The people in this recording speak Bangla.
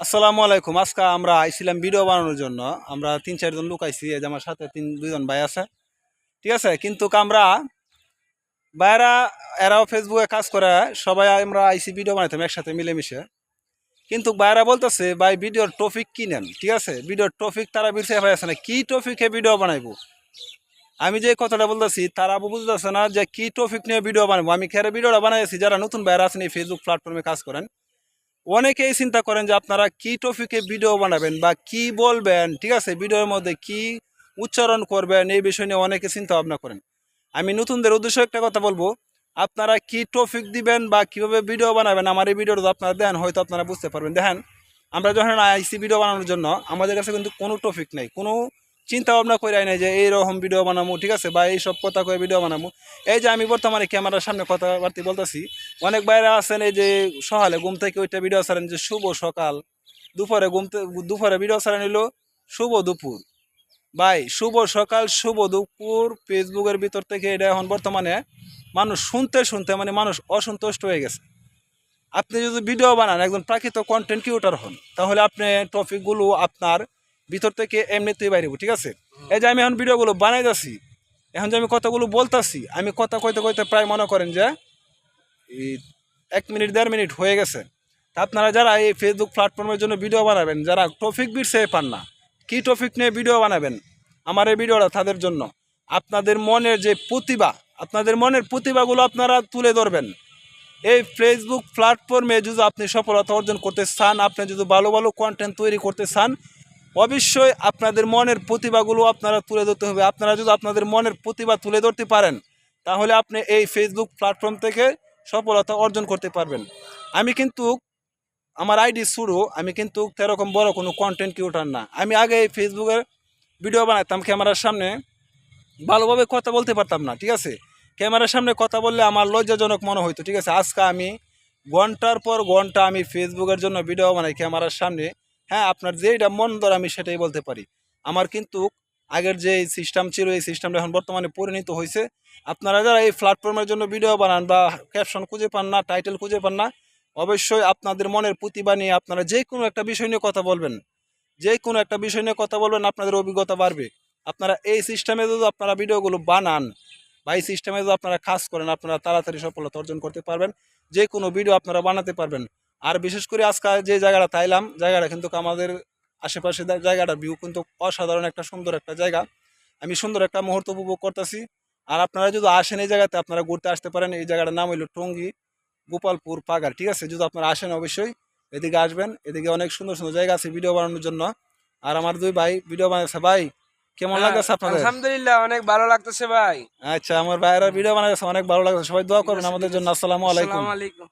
আসসালামু আলাইকুম। আজকে আমরা আইছিলাম ভিডিও বানানোর জন্য। আমরা তিন চারজন লোক আইছি যে আমার সাথে তিন দুজন ভাই আছে। ঠিক আছে? কিন্তু আমরা ভাইরা এরাও ফেসবুকে কাজ করে, সবাই আমরা আইসি ভিডিও বানাইতাম একসাথে মিলেমিশে। কিন্তু ভাইরা বলতেছে, ভাই, ভিডিওর টপিক কি নেন? ঠিক আছে? ভিডিওর টপিক তারা বিরছে ভাই আছে না কি টপিকে ভিডিও বানাইবো? আমি যে কথাটা বলতেছি, তারা বুঝতেছে না যে কী টপিক নিয়ে ভিডিও বানাবো। আমি খেরে ভিডিওটা বানাইছি? যারা নতুন ভাইরা আছেন এই ফেসবুক প্ল্যাটফর্মে কাজ করেন অনেকেই চিন্তা করেন যে আপনারা কি টপিকে ভিডিও বানাবেন বা কি বলবেন, ঠিক আছে? ভিডিওর মধ্যে কি উচ্চারণ করবেন, এই বিষয় নিয়ে অনেকে চিন্তা ভাবনা করেন। আমি নতুনদের উদ্দেশ্যে একটা কথা বলব, আপনারা কি টপিক দিবেন বা কীভাবে ভিডিও বানাবেন আমার এই ভিডিওটা আপনারা দেন হয়তো আপনারা বুঝতে পারবেন। দেখেন, আমরা যখন আইসি ভিডিও বানানোর জন্য, আমাদের কাছে কিন্তু কোনো টপিক নেই, কোনো চিন্তা ভাবনা করে নাই যে এইরকম ভিডিও বানাবো ঠিক আছে? বা এইসব কথা করে ভিডিও বানাবো এই যে আমি বর্তমানে ক্যামেরার সামনে কথাবার্তি বলতেছি অনেক বাইরে আছেন, এই যে সকালে ঘুম থেকে ওইটা ভিডিও ছাড়েন যে শুভ সকাল। দুপুরে ঘুম থেকে দুপুরে ভিডিও ছাড়েন হলো শুভ দুপুর। ভাই, শুভ সকাল, শুভ দুপুর। ফেসবুকের ভিতর থেকে এটা এখন বর্তমানে মানুষ শুনতে শুনতে মানে মানুষ অসন্তুষ্ট হয়ে গেছে। আপনি যদি ভিডিও বানান, একজন প্রাকৃত কন্টেন্ট ক্রিয়েটার হন, তাহলে আপনি টপিকগুলো আপনার ভিতর থেকে এমনিতেই বাইরে ঠিক আছে? এই যে আমি এখন ভিডিওগুলো বানাই যাচ্ছি এখন যে আমি কথাগুলো বলতাছি, আমি কথা কইতে কইতে প্রায় মনে করেন যে এক মিনিট, দেড় মিনিট হয়ে গেছে। তা আপনারা যারা এই ফেসবুক প্ল্যাটফর্মের জন্য ভিডিও বানাবেন, যারা টপিক বিরছে পান না, কী টপিক নিয়ে ভিডিও বানাবেন? আমার এই ভিডিওটা তাদের জন্য। আপনাদের মনের যে প্রতিভা, আপনাদের মনের প্রতিভাগুলো আপনারা তুলে ধরবেন। এই ফেসবুক প্ল্যাটফর্মে যদি আপনি সফলতা অর্জন করতে চান, আপনি যদি ভালো ভালো কন্টেন্ট তৈরি করতে চান, অবশ্যই আপনাদের মনের প্রতিভাগুলো আপনারা তুলে ধরতে হবে। আপনারা যদি আপনাদের মনের প্রতিভা তুলে ধরতে পারেন, তাহলে আপনি এই ফেসবুক প্ল্যাটফর্ম থেকে সফলতা অর্জন করতে পারবেন। আমি কিন্তু, আমার আইডি শুরু, আমি কিন্তু সেরকম বড় কোনো কন্টেন্ট ক্রিয়েটার না। আমি আগে ফেসবুকের ভিডিও বানাতাম ক্যামেরার সামনে ভালোভাবে কথা বলতে পারতাম না, ঠিক আছে? ক্যামেরার সামনে কথা বললে আমার লজ্জাজনক মনে হইতো, ঠিক আছে? আজকে আমি ঘণ্টার পর ঘণ্টা আমি ফেসবুকের জন্য ভিডিও বানাই ক্যামেরার সামনে। হ্যাঁ আপনার যেটা মন আমি সেটাই বলতে পারি। আমার কিন্তু আগের যে সিস্টেম ছিল, এই সিস্টেমটা এখন বর্তমানে পরিণত হয়েছে। আপনারা যারা এই প্ল্যাটফর্মের জন্য ভিডিও বানান বা ক্যাপশন খুঁজে পান না টাইটেল খুঁজে পান না, অবশ্যই আপনাদের মনের প্রতিভা নিয়ে আপনারা যে কোনো একটা বিষয় নিয়ে কথা বলবেন। যে কোনো একটা বিষয় নিয়ে কথা বলবেন, আপনাদের অভিজ্ঞতা বাড়বে। আপনারা এই সিস্টেমে যদি আপনারা ভিডিওগুলো বানান বা এই সিস্টেমে যদি আপনারা কাজ করেন, আপনারা তাড়াতাড়ি সফলতা অর্জন করতে পারবেন। যে কোনো ভিডিও আপনারা বানাতে পারবেন। আর বিশেষ করে আজকে যে জায়গাটা, তাইলাম, জায়গাটা কিন্তু আমাদের আশেপাশে জায়গাটার ভিউ কিন্তু অসাধারণ একটা সুন্দর একটা জায়গা। আমি সুন্দর একটা মুহূর্ত উপভোগ করতেছি। আর আপনারা যদি আসেন এই জায়গাতে আপনারা ঘুরতে আসতে পারেন। এই জায়গাটার নাম হইল টঙ্গী গোপালপুর পাগার ঠিক আছে? যদি আপনারা আসেন অবশ্যই এদিকে আসবেন। এদিকে অনেক সুন্দর সুন্দর জায়গা আছে ভিডিও বানানোর জন্য। আর আমার দুই ভাই ভিডিও বানাচ্ছে ভাই কেমন লাগতেছে আপনাদের? আলহামদুলিল্লাহ অনেক ভালো লাগতেছে ভাই। আচ্ছা আমার ভাইয়েরা ভিডিও বানাচ্ছে অনেক ভালো লাগছে সবাই দোয়া করবেন আমাদের জন্য। আসসালামু আলাইকুম। আসসালামু আলাইকুম।